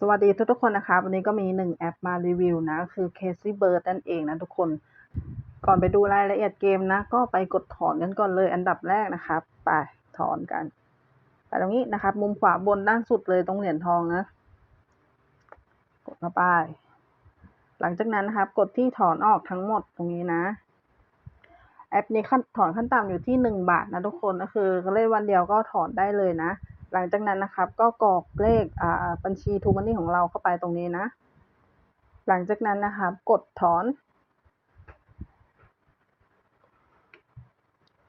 สวัสดีทุกๆคนนะครับวันนี้ก็มีหนึ่งแอปมารีวิวนะ คือ Casey Bird นั่นเองนะทุกคน ก่อนไปดูรายละเอียดเกมนะ ก็ไปกดถอนกันก่อนเลยอันดับแรกนะครับ ไปถอนกัน ไปตรงนี้นะครับ มุมขวาบนด้านสุดเลยตรงเหรียญทองนะ กดเข้าไป หลังจากนั้นนะครับ กดที่ถอนออกทั้งหมดตรงนี้นะ แอปนี้ขั้นถอนขั้นต่ำอยู่ที่หนึ่งบาทนะทุกคนก็คือเล่นวันเดียวก็ถอนได้เลยนะ หลังจากนั้นนะครับ ก็กรอกเลขอ่าบัญชีทูมันนี่ของเราเข้าไปตรงนี้นะ หลังจากนั้นนะครับ กดถอน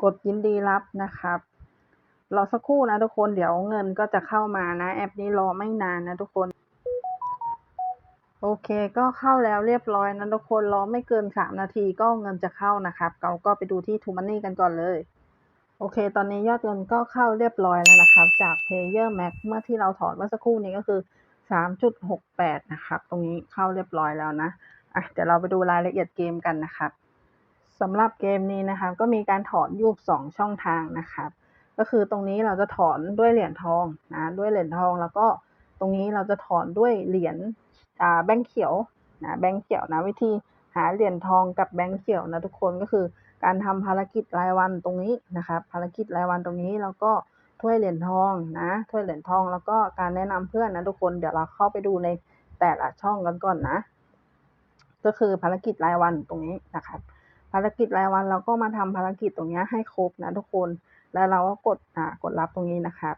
กดยินดีรับนะครับรอสักครู่นะทุกคนเดี๋ยวเงินก็จะเข้ามานะ แอปนี้รอไม่นานนะทุกคน โอเคก็เข้าแล้วเรียบร้อยนะทุกคนรอไม่เกินสามนาทีก็เงินจะเข้านะครับ เราก็ไปดูที่ทูมันนี่กันก่อนเลย โอเค ตอนนี้ยอดเงินก็เข้าเรียบร้อยแล้วนะครับ จาก Player Max เมื่อที่เราถอนเมื่อสักครู่นี้ก็คือ 3.68 นะครับ ตรงนี้เข้าเรียบร้อยแล้วนะ อะ เดี๋ยวเราไปดูรายละเอียดเกมกันนะครับสำหรับเกมนี้นะครับก็มีการถอนยูบสองช่องทางนะครับ ก็คือตรงนี้เราจะถอนด้วยเหรียญทองนะ ด้วยเหรียญทองแล้วก็ตรงนี้เราจะถอนด้วยเหรียญอ่าแบงค์เขียวนะ แบงค์เขียวนะวิธีหาเหรียญทองกับแบงค์เขียวนะทุกคนก็คือ การทำภารกิจรายวันตรงนี้นะครับภารกิจรายวันตรงนี้แล้วก็ถ้วยเหรียญทองนะถ้วยเหรียญทองแล้วก็การแนะนำเพื่อนนะทุกคนเดี๋ยวเราเข้าไปดูในแต่ละช่องกันก่อนนะ ก็คือภารกิจรายวันตรงนี้นะครับภารกิจรายวันเราก็มาทำภารกิจตรงนี้ให้ครบนะทุกคน แล้วเราก็กดอ่ากดรับตรงนี้นะครับ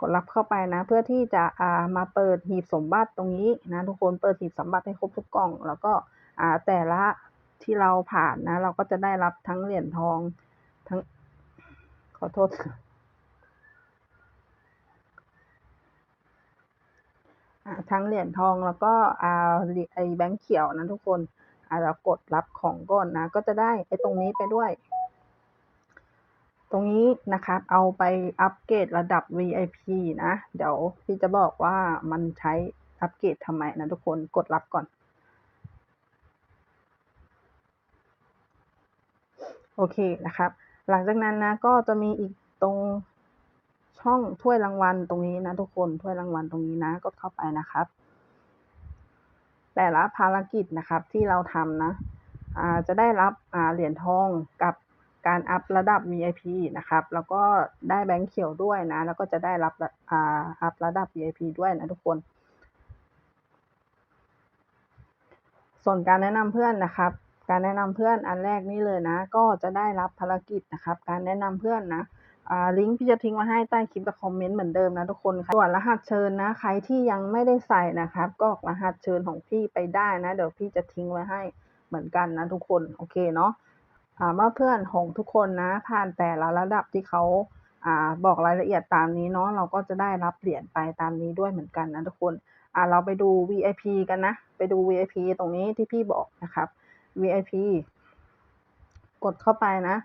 กดรับเข้าไปนะ เพื่อที่จะอ่ามาเปิดหีบสมบัติตรงนี้นะทุกคนเปิดหีบสมบัติให้ครบทุกกล่อง แล้วก็อ่าแต่ละ ที่เราผ่านนะ เราก็จะได้รับทั้งเหรียญทองทั้ง ขอโทษ ทั้งเหรียญทองแล้วก็อ่าไอแบงค์เขียวนะทุกคนอ่าเรากดรับของก่อนนะ ก็จะได้ไอตรงนี้ไปด้วย ตรงนี้นะครับ เอาไปอัปเกรดระดับ VIP นะ เดี๋ยวพี่จะบอกว่ามันใช้อัปเกรดทำไมนะทุกคนกดรับก่อน โอเคนะครับ หลังจากนั้นนะก็จะมีอีกตรงช่องถ้วยรางวัลตรงนี้นะทุกคนถ้วยรางวัลตรงนี้นะก็เข้าไปนะครับ แต่ละภารกิจนะครับที่เราทำนะจะได้รับเหรียญทองกับการอัพระดับ VIP นะครับ แล้วก็ได้แบงค์เขียวด้วยนะ แล้วก็จะได้รับอัพระดับ VIP ด้วยนะทุกคน ส่วนการแนะนำเพื่อนนะครับ การแนะนำเพื่อนอันแรกนี่เลยนะ ก็จะได้รับภารกิจนะครับ การแนะนำเพื่อนนะลิงก์พี่จะทิ้งไว้ให้ใต้คลิปกับคอมเมนต์เหมือนเดิมนะทุกคนค่ะส่วนรหัสเชิญนะ ใครที่ยังไม่ได้ใส่นะครับ ก็รหัสเชิญของพี่ไปได้นะ เดี๋ยวพี่จะทิ้งไว้ให้เหมือนกันนะทุกคน โอเคเนาะอ่าเมื่อเพื่อนของทุกคนนะ ผ่านแต่ละระดับที่เขาอบอกรายละเอียดตามนี้เนาะ เราก็จะได้รับเหรียญไปตามนี้ด้วยเหมือนกันนะทุกคนเราไปดู VIP กันนะ ไปดู VIP ตรงนี้ที่พี่บอกนะครับ VIP กดเข้าไปนะ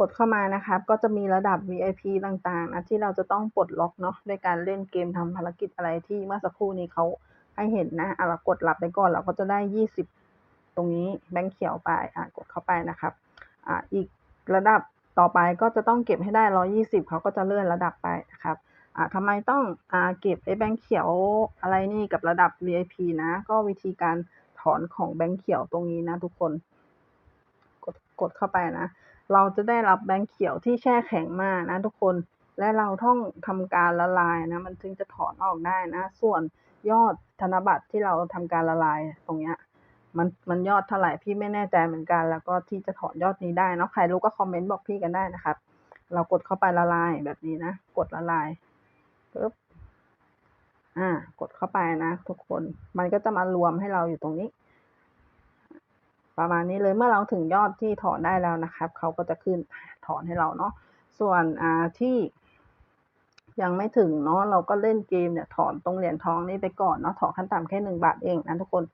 กดเข้ามานะครับ ก็จะมีระดับ VIP ต่างๆนะที่เราจะต้องปลดล็อกเนาะด้วยการเล่นเกมทำภารกิจอะไรที่เมื่อสักครู่นี้เขาให้เห็นนะอะเรากดรับไปก่อนเราก็จะได้ 20 ตรงนี้แบงค์เขียวไปอะกดเข้าไปนะครับอ่าอีกระดับต่อไปก็จะต้องเก็บให้ได้ 120 เขาก็จะเลื่อนระดับไปนะครับอ่าทำไมต้องอ่าเก็บไอ้แบงค์เขียวอะไรนี่กับระดับ VIP นะ ก็วิธีการ ถอนของแบงค์เขียวตรงนี้นะทุกคน กดกดเข้าไปนะ เราจะได้รับแบงค์เขียวที่แช่แข็งมานะทุกคน และเราต้องทำการละลายนะ มันถึงจะถอนออกได้นะ ส่วนยอดธนบัตรที่เราทำการละลายตรงเนี้ยมันมันยอดเท่าไหร่พี่ไม่แน่ใจเหมือนกัน แล้วก็ที่จะถอนยอดนี้ได้เนาะใครรู้ก็คอมเมนต์บอกพี่กันได้นะครับ เรากดเข้าไปละลายแบบนี้นะ กดละลายปึ๊บอ่า กดเข้าไปนะ ทุกคน มันก็จะมารวมให้เราอยู่ตรงนี้ ประมาณนี้เลยเมื่อเราถึงยอดที่ถอนได้แล้วนะครับเขาก็จะขึ้นถอนให้เราเนาะส่วนอ่าที่ยังไม่ถึงเนาะเราก็เล่นเกมเนี่ยถอนตรงเหรียญทองนี้ไปก่อนเนาะถอนขั้นต่ำแค่หนึ่งบาทเองนะทุกคน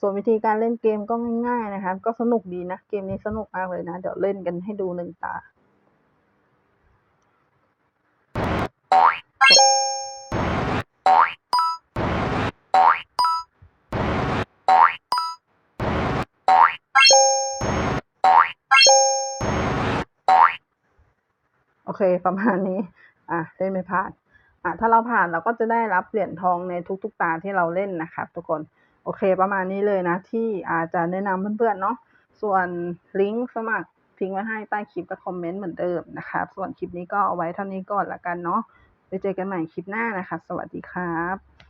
ส่วนวิธีการเล่นเกมก็ง่าย ๆนะครับ ก็สนุกดีนะเกมนี้สนุกมากเลยนะ เดี๋ยวเล่นกันให้ดูหนึ่งตา เคประมาณนี้ อะเล่นไม่พลาดอะถ้าเราผ่านเราก็จะได้รับเหรียญทองในทุกๆตาที่เราเล่นนะครับทุกคนโอเคประมาณนี้เลยนะ ที่อาจจะแนะนำเพื่อนๆเนาะส่วนลิงก์สมัครทิ้งไว้ให้ใต้คลิปกับคอมเมนต์เหมือนเดิมนะครับส่วนคลิปนี้ก็เอาไว้เท่านี้ก่อนละกันเนาะไปเจอกันใหม่คลิปหน้านะคะ สวัสดีครับ